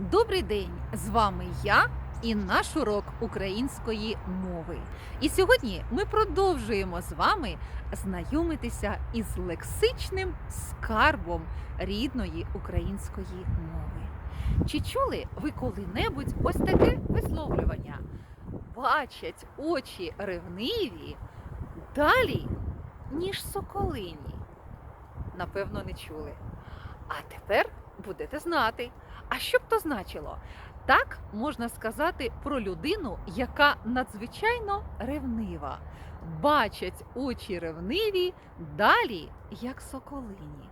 Добрий день! З вами я і наш урок української мови. І сьогодні ми продовжуємо з вами знайомитися із лексичним скарбом рідної української мови. Чи чули ви коли-небудь ось таке висловлювання? Бачать очі ревниві далі, ніж соколині. Напевно, не чули. А тепер будете знати. А що б то значило? Так можна сказати про людину, яка надзвичайно ревнива. Бачать очі ревниві далі, як соколині.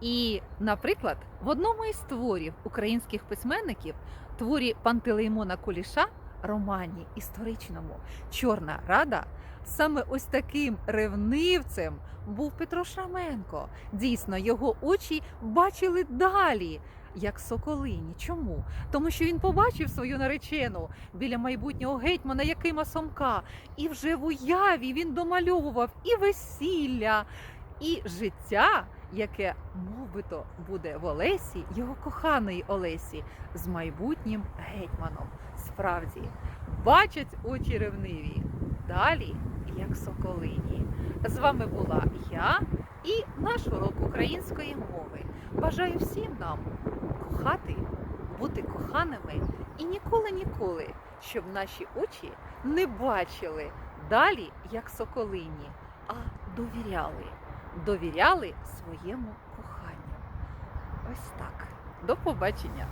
І, наприклад, в одному із творів українських письменників, творі Пантелеймона Куліша, романі історичному Чорна Рада, саме ось таким ревнивцем був Петро Шраменко. Дійсно, його очі бачили далі, як соколині. Чому? Тому що він побачив свою наречену біля майбутнього гетьмана Якима Сомка, і вже в уяві він домальовував і весілля, і життя, яке мовбито буде в Олесі, його коханої Олесі, з майбутнім гетьманом. Справді, бачать очі ревниві далі, як соколині. З вами була я і наш урок української мови. Бажаю всім нам кохати, бути коханими і ніколи-ніколи, щоб наші очі не бачили далі, як соколині, а довіряли, довіряли своєму коханню. Ось так. До побачення!